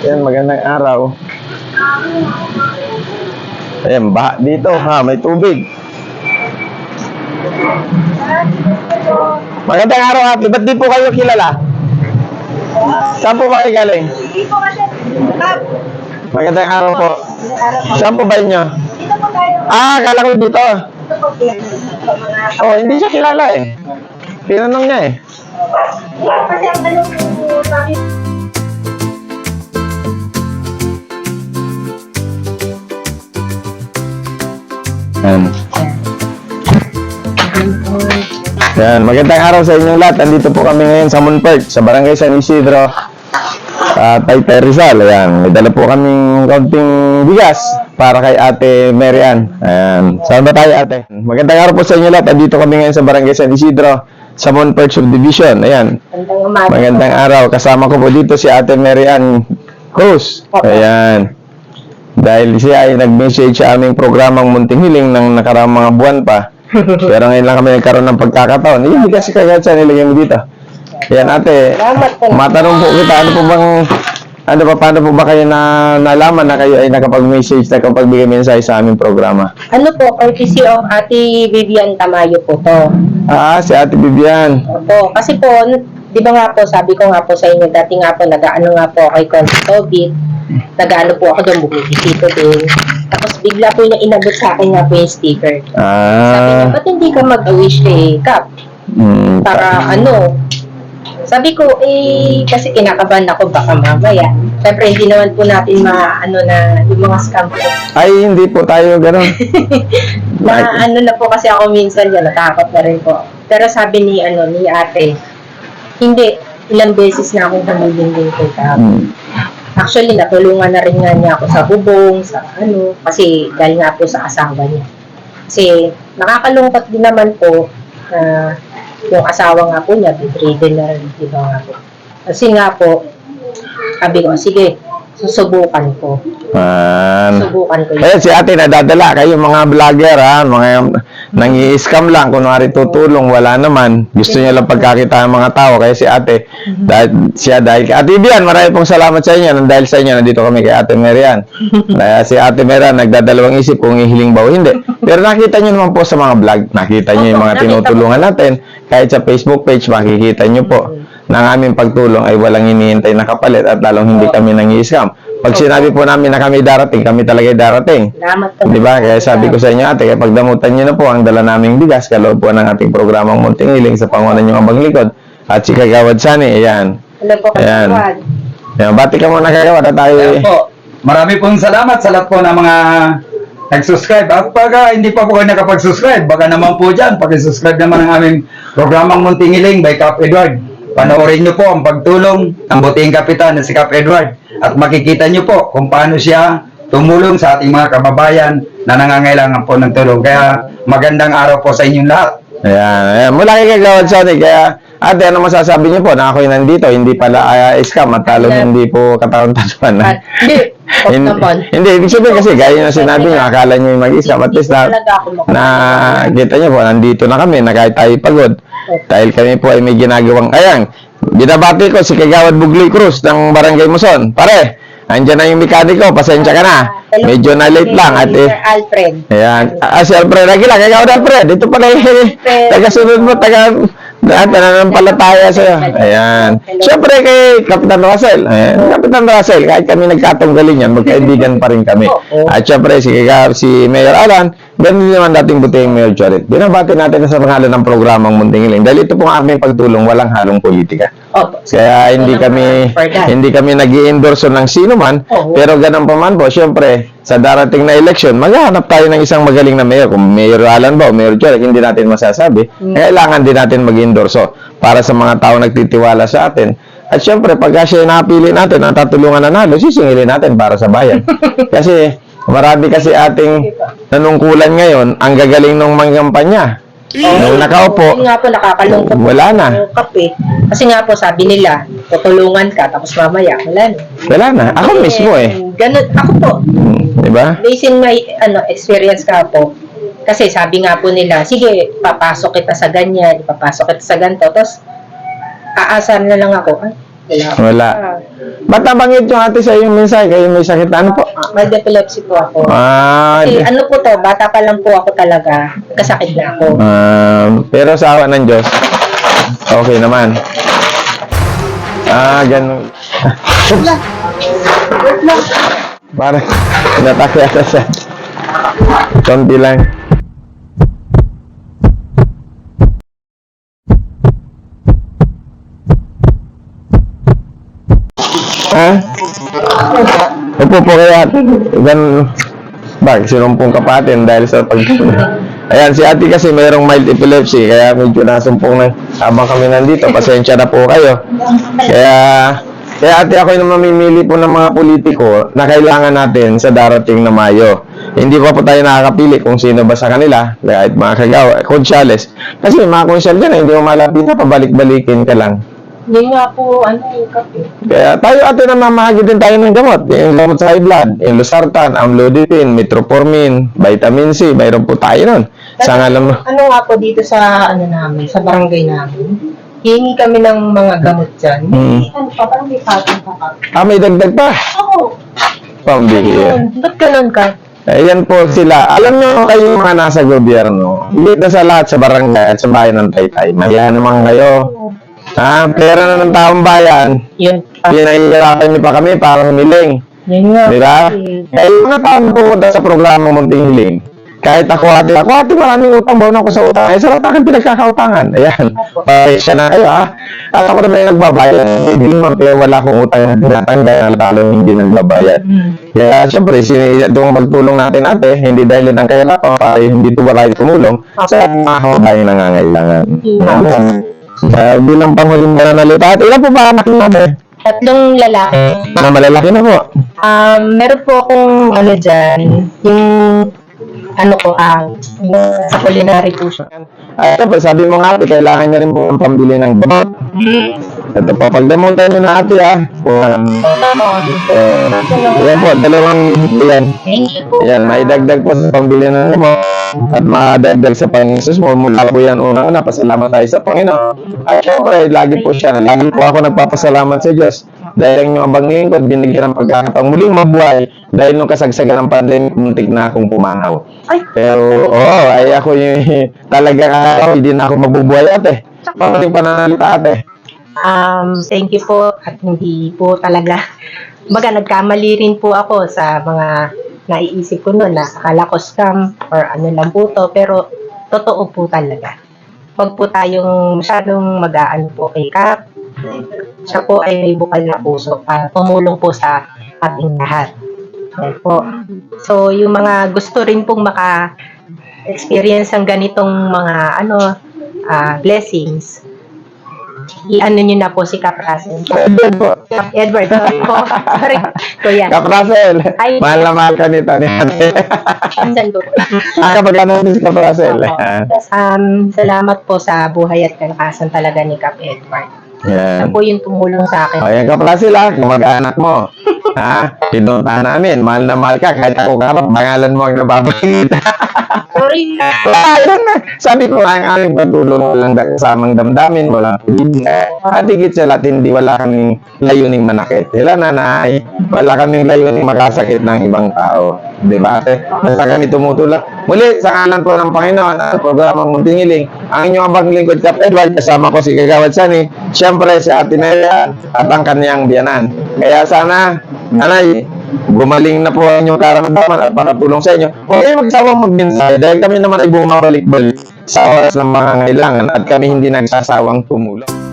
Ayan, magandang araw. Ayan, baha dito ha, may tubig. Magandang araw ate, ba't di po kayo kilala? Saan po kayo galing? Hindi po kasi, Magandang araw po. Saan po ba inyo? dito po tayo. Ah, akala ko dito. Oh, hindi siya kilala eh. Tinanong niya eh. Kasi ang ano po bakit Yan. Yan, magandang araw sa inyong lahat. Andito po kami ngayon sa Monpert, sa Barangay San Isidro, uh, Taytay Rizal. Ayan, may dala po kaming kaunting bigas para kay Ate Mary Ann. Ayan, saan ba tayo ate? Magandang araw po sa inyo lahat. Andito kami ngayon sa Barangay San Isidro, sa Monpert Subdivision. Ayan, magandang araw. Kasama ko po dito si Ate Mary Ann Cruz. Ayan. Dahil siya ay nag-message sa aming programang Munting Hiling ng nakaraang mga buwan pa. Pero ngayon lang kami nagkaroon ng pagkakataon. Hindi kasi kagad siya nilagay mo dito. Yan ate, matanong po kita, ano po bang, ano pa, paano po ba kayo na nalaman na kayo ay nakapag-message, nakapagbigay mensahe sa aming programa? Ano po, courtesy of Ate Vivian Tamayo po to. Ah, si Ate Vivian. Opo, kasi po, di ba nga po, sabi ko nga po sa inyo, dati nga po, nag-ano nga po kay COVID, nag-ano po ako doon, bumibisito din. Tapos bigla po niya inabot sa akin nga po yung sticker. Sabi niya, Ah, ba't hindi ka mag-wish kay Cap? mm, Para ano, sabi ko, eh, kasi kinakabahan ako baka mamaya. Siyempre, hindi naman po natin ma, ano na, yung mga scam po. ay, hindi po tayo ganun. Na, ano na po kasi ako minsan yan, natakot na rin po. Pero sabi ni, ano, ni ate, hindi, ilang beses na akong humiling din kay Cap. Mm. Actually, natulungan na rin nga niya ako sa bubong, sa ano, kasi dahil nga po sa asawa niya. Kasi nakakalungkot din naman po na yung asawa nga po niya, bedridden na rin, di ba nga po. Kasi nga po, sabi ko, sige, susubukan ko. Man. Susubukan ko yun. Ayan, si ate nadadala kayo mga vlogger ha, mga nangi-scam lang, kunwari tutulong, wala naman. Gusto niya lang pagkakita ng mga tao. Kaya si ate, dahil, siya dahil Ate Bian, marami pong salamat sa inyo. Nang dahil sa inyo, nandito kami kay Ate Marian. Dahil si Ate Marian, nagdadalawang isip kung hihiling ba o hindi. Pero nakita niyo naman po sa mga vlog, nakita niyo yung mga tinutulungan natin. Kahit sa Facebook page, makikita niyo po na ang aming pagtulong ay walang hinihintay na kapalit at lalong hindi kami nangi-scam. Pag sinabi po namin na kami darating, kami talaga darating. Salamat po. Di ba? Kaya sabi ko sa inyo, ate, kaya pagdamutan niyo na po ang dala naming bigas, kaloob po ng ating programang Munting Hiling sa pangunan niyo abang likod. At si Kagawad Sani, ayan. Hello po, Ayan. Kasuwan. Ayan, bati ka muna Kagawad at tayo. Ayan po. Marami pong salamat sa lahat po ng mga nag-subscribe. At pag ah, hindi pa po kayo nakapag-subscribe, baka naman po dyan, pag-subscribe naman ang aming programang Munting Hiling by Cap Edward. Panoorin nyo po ang pagtulong ng buting kapitan na si Cap Edward. At makikita nyo po kung paano siya tumulong sa ating mga kababayan na nangangailangan po ng tulong. Kaya magandang araw po sa inyong lahat. Ayan, ayan. Mula kay Kagawad Sani, kaya ate, ano masasabi niyo po na ako'y nandito, hindi pala uh, scam at talong hindi po kataon-tatuan. At, hindi, hindi, hindi, ibig sabihin kasi gaya na sinabi niyo, akala niyo yung mag-scam. At least na, na kita niyo po, nandito na kami, na kahit tayo pagod. Dahil kami po ay may ginagawang, ayan, binabati ko si Kagawad Bugli Cruz ng Barangay Muson. Pare, andyan na yung mekaniko, pasensya ka na. Hello Medyo na late lang, Sir ate. Alfred. Ayan. Ah, si Alfred Aguila, ako Alfred. Dito pala eh. Taga-sunod mo, taga... Lahat na palataya sa'yo. Ayan. Siyempre kay Kapitan Russell. Ayan. Kapitan Russell, kahit kami nagkatunggalin yan, magkaibigan pa rin kami. At siyempre si, si Mayor Alan, ganun din naman dating buting Mayor Chorit. Binabati natin sa pangalan ng programang Munting Hiling. Dahil ito pong aming pagtulong, walang halong politika. Opo. Kaya hindi kami hindi kami nag endorse ng sino man, Oo. pero ganun pa man po, syempre, sa darating na election, maghahanap tayo ng isang magaling na mayor. Kung Mayor Alan ba o Mayor Joel, hindi natin masasabi. Kailangan din natin mag-endorso para sa mga tao nagtitiwala sa atin. At syempre, pag siya napili natin, ang tatulungan na nalo, sisingilin natin para sa bayan. kasi, marami kasi ating nanungkulan ngayon, ang gagaling ng manggampanya. Nung nakaupo, Yun nga po, nakakalungkot. wala na. Yung kape. Kasi nga po, sabi nila, tutulungan ka, tapos mamaya, wala na. Wala na. Ako mismo eh. Ganun, ako po, Hmm, Di ba? based in my ano, experience ka po, kasi sabi nga po nila, sige, papasok kita sa ganyan, papasok kita sa ganito, tapos aasar na lang ako, ay, Wala. Wala. Ah, Ba't nabanggit yung ate sa yung mensahe? Kayo may sakit ano po? may epilepsy po ako. Ah, Kasi ano po to, bata pa lang po ako talaga. Kasakit na ako. Um, pero sa awa ng Diyos, okay naman. Ah, ganun. Parang natakot yata siya. Konti lang. Ha? Upo po kaya. Ganun. Bakit sinumpong kapatin dahil sa pag... Ayan, si ate kasi mayroong mild epilepsy, kaya medyo nasumpong na habang kami nandito. Pasensya na po kayo. Kaya, kaya ate ako yung mamimili po ng mga politiko na kailangan natin sa darating na Mayo. Hindi pa po tayo nakakapili kung sino ba sa kanila, kahit mga kagawa, konsyales. Kasi mga konsyal yan, hindi mo malapitan, pabalik-balikin ka lang. Yun nga po, ano yung kape. Kaya tayo ate na mamahagi din tayo ng gamot. Yung gamot sa high blood, yung losartan, amlodipine, metformin, vitamin C, mayroon po tayo nun. Sa ngalan mo. Ano nga po dito sa, ano namin, sa barangay namin. Hihingi kami ng mga gamot dyan. Hmm. Ano pa, parang may patong pa pa. Ah, may dagdag pa. Oo. Pambihira. Yun. Ba't ganun ka? Ayan po sila. Alam nyo kayo mga nasa gobyerno, dito sa lahat sa barangay at sa bayan ng Taytay, mahiya naman kayo. Ha? Pera na ng taong bayan. Yun. Pinahihirapan niyo pa kami para humiling. Yun nga. Di ba? Kaya yung mga taong pupunta sa programa Munting Hiling, kahit ako ate, ako ate maraming utang, baon ako sa utang. Eh, sa akin pinagkakautangan. Ayan. Pasensya na kayo ha. At ako na may nagbabayad. Hindi naman kaya wala akong utang na tinatanggal na lalo hindi nagbabayad. Hmm. Kaya syempre, sini itong magtulong natin ate, hindi dahil ng kailangan para hindi tuwalay tumulong sa mga kababayan na nangangailangan. Kaya bilang panghuling mananalita, at ilan po ba anak natin? Tatlong lalaki. Na malalaki na po. Um, meron po akong ano dyan, yung ano ko, ah, yung sa culinary po siya. At ito po, sabi mo nga kailangan niya rin po ang pambili ng gamot. Ito po, pagdamutan niyo na ate ha. Um, eh, yan po, dalawang yan. Yan, may dagdag po sa pambili ng gamot. At madagdag sa Panginoon mo, mula po yan una-una, pasalamat tayo sa Panginoon. At syempre, lagi po siya, lagi po ako nagpapasalamat sa Diyos. Dahil ang inyong abang lingkod, binigyan ng pagkakataong muling mabuhay dahil nung kasagsagan ng pandemic, muntik na akong pumanaw. Pero, oo, ay ako yung talaga ako, hindi na ako mabubuhay ate. Pamating pananalita ate. Um, thank you po at hindi po talaga baga nagkamali rin po ako sa mga naiisip ko noon na akala ko scam or ano lang po to pero totoo po talaga. Huwag po tayong masyadong mag-aano po kay Kap. Siya po ay may bukal na puso para tumulong po sa ating lahat. Yan po. So, yung mga gusto rin pong maka experience ng ganitong mga ano ah, blessings, i-ano nyo na po si Kap Russell. Edward po. Edward, sorry po. Sorry. Kuya. Kap Russell. Ay. Mahal na mahal ka nito. Andyan po. Ah, kapag ano si Kap Russell. Opo. Um, salamat po sa buhay at kalakasan talaga ni Kap Edward. Siya Yan. po yung tumulong sa akin. O, yan ka pala sila, kamag-anak mo. ha? Pinunta namin, mahal na mahal ka, kahit ako ka, pangalan mo ang nababanggit. Sorry. Ayun na. Sabi ko, ang aming pagtulong walang kasamang damdamin, walang pilihan. At higit sa lahat, hindi wala kaming layuning manakit. Sila nanay, wala kaming layuning makasakit ng ibang tao. Di ba? Basta kami tumutulak. Muli, sa kanan po ng Panginoon, ang programang Muntingiling, ang inyong abang lingkod, Kap Edward, kasama ko si Kagawad Sani, siyempre si Ate Nea at ang kanyang biyanan. Kaya sana, nanay, gumaling na po ang inyong karamdaman at makatulong sa inyo. Huwag kayong magsawang magmensahe dahil kami naman ay bumabalik-balik sa oras ng mga ngailangan at kami hindi nagsasawang tumulong.